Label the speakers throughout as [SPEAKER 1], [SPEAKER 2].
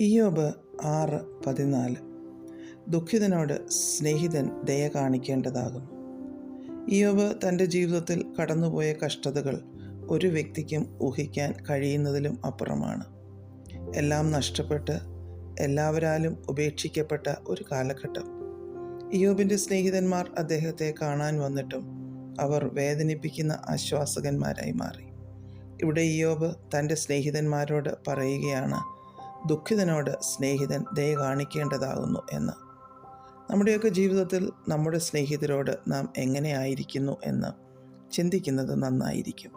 [SPEAKER 1] ഇയോബ് ആറ് പതിനാല്. ദുഃഖിതനോട് സ്നേഹിതൻ ദയ കാണിക്കേണ്ടതാകും ഇയോബ് തന്റെ ജീവിതത്തിൽ കടന്നുപോയ കഷ്ടതകൾ ഒരു വ്യക്തിക്കും ഊഹിക്കാൻ കഴിയുന്നതിലും അപ്പുറമാണ്. എല്ലാം നഷ്ടപ്പെട്ട് എല്ലാവരാലും ഉപേക്ഷിക്കപ്പെട്ട ഒരു കാലഘട്ടം. ഇയോബിന്റെ സ്നേഹിതന്മാർ അദ്ദേഹത്തെ കാണാൻ വന്നിട്ടും അവർ വേദനിപ്പിക്കുന്ന ആശ്വാസകന്മാരായി മാറി. ഇവിടെ ഇയോബ് തന്റെ സ്നേഹിതന്മാരോട് പറയുകയാണ് ദുഃഖിതനോട് സ്നേഹിതൻ ദയ കാണിക്കേണ്ടതാകുന്നു എന്ന്. നമ്മുടെയൊക്കെ ജീവിതത്തിൽ നമ്മുടെ സ്നേഹിതരോട് നാം എങ്ങനെയായിരിക്കുന്നു എന്ന് ചിന്തിക്കുന്നത് നന്നായിരിക്കും.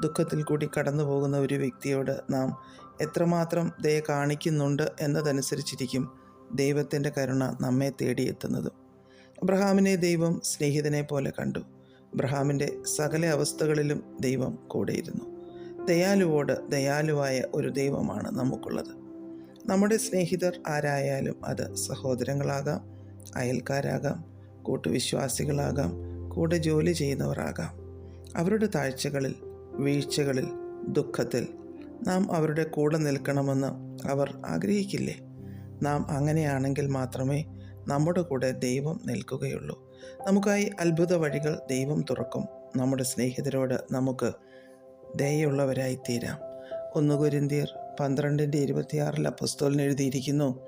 [SPEAKER 1] ദുഃഖത്തിൽ കൂടി കടന്നു പോകുന്ന ഒരു വ്യക്തിയോട് നാം എത്രമാത്രം ദയ കാണിക്കുന്നുണ്ട് എന്നതനുസരിച്ചിരിക്കും ദൈവത്തിന്റെ കരുണ നമ്മെ തേടിയെത്തുന്നത്. അബ്രഹാമിനെ ദൈവം സ്നേഹിതനെ പോലെ കണ്ടു. അബ്രഹാമിന്റെ സകല അവസ്ഥകളിലും ദൈവം കൂടെയിരുന്നു. ദയാലുവോട് ദയാലുവായ ഒരു ദൈവമാണ് നമുക്കുള്ളത്. നമ്മുടെ സ്നേഹിതർ ആരായാലും അത് സഹോദരങ്ങളാകാം അയൽക്കാരാകാം കൂട്ടുവിശ്വാസികളാകാം കൂടെ ജോലി ചെയ്യുന്നവരാകാം. അവരുടെ താഴ്ചകളിൽ വീഴ്ചകളിൽ ദുഃഖത്തിൽ നാം അവരുടെ കൂടെ നിൽക്കണമെന്ന് അവർ ആഗ്രഹിക്കില്ലേ? നാം അങ്ങനെയാണെങ്കിൽ മാത്രമേ നമ്മുടെ കൂടെ ദൈവം നിൽക്കുകയുള്ളൂ. നമുക്കായി അത്ഭുത വഴികൾ ദൈവം തുറക്കും. നമ്മുടെ സ്നേഹിതരോട് നമുക്ക് ദയുള്ളവരായി തീരാം. ഒന്ന് പന്ത്രണ്ടിന്റെ ഇരുപത്തിയാറിൽ അപ്പസ്തോലിന് എഴുതിയിരിക്കുന്നു.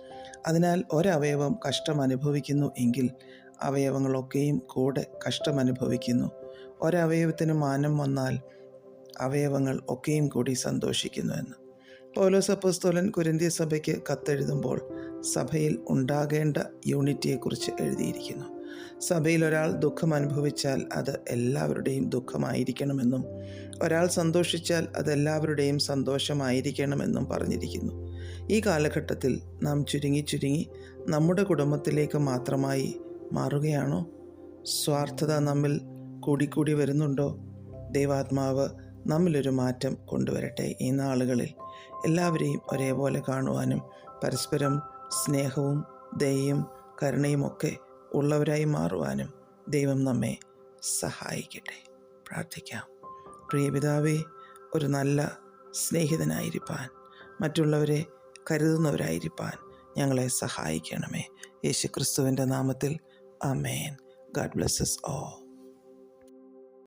[SPEAKER 1] അതിനാൽ ഒരവയവം കഷ്ടം അനുഭവിക്കുന്നു എങ്കിൽ അവയവങ്ങളൊക്കെയും കൂടെ കഷ്ടം അനുഭവിക്കുന്നു ഒരവയവത്തിന് മാനം വന്നാൽ അവയവങ്ങൾ ഒക്കെയും കൂടി സന്തോഷിക്കുന്നു എന്ന്. പൗലോസ് അപ്പസ്തോലൻ കുരിന്തിയ സഭയ്ക്ക് കത്തെഴുതുമ്പോൾ സഭയിൽ ഉണ്ടാകേണ്ട യൂണിറ്റിയെക്കുറിച്ച് എഴുതിയിരിക്കുന്നു. സഭയിൽ ഒരാൾ ദുഃഖം അനുഭവിച്ചാൽ അത് എല്ലാവരുടെയും ദുഃഖമായിരിക്കണമെന്നും ഒരാൾ സന്തോഷിച്ചാൽ അത് എല്ലാവരുടെയും സന്തോഷമായിരിക്കണമെന്നും പറഞ്ഞിരിക്കുന്നു. ഈ കാലഘട്ടത്തിൽ നാം ചുരുങ്ങി ചുരുങ്ങി നമ്മുടെ കുടുംബത്തിലേക്ക് മാത്രമായി മാറുകയാണോ? സ്വാർത്ഥത നമ്മിൽ കൂടിക്കൂടി വരുന്നുണ്ടോ? ദൈവാത്മാവ് നമ്മിലൊരു മാറ്റം കൊണ്ടുവരട്ടെ ഈ നാളുകളിൽ. എല്ലാവരെയും ഒരേപോലെ കാണുവാനും പരസ്പരം സ്നേഹവും ദയയും കരുണയും ഒക്കെ ഉള്ളവരായി മാറുവാനും ദൈവം നമ്മെ സഹായിക്കട്ടെ. പ്രാർത്ഥിക്കാം. പ്രിയപിതാവേ ഒരു നല്ല സ്നേഹിതനായിരിക്കാൻ മറ്റുള്ളവരെ കരുതുന്നവരായിരിക്കാൻ ഞങ്ങളെ സഹായിക്കണമേ. യേശു ക്രിസ്തുവിന്റെ നാമത്തിൽ അമേൻ ഗാഡ് ബ്ലെസ്സസ് ഓ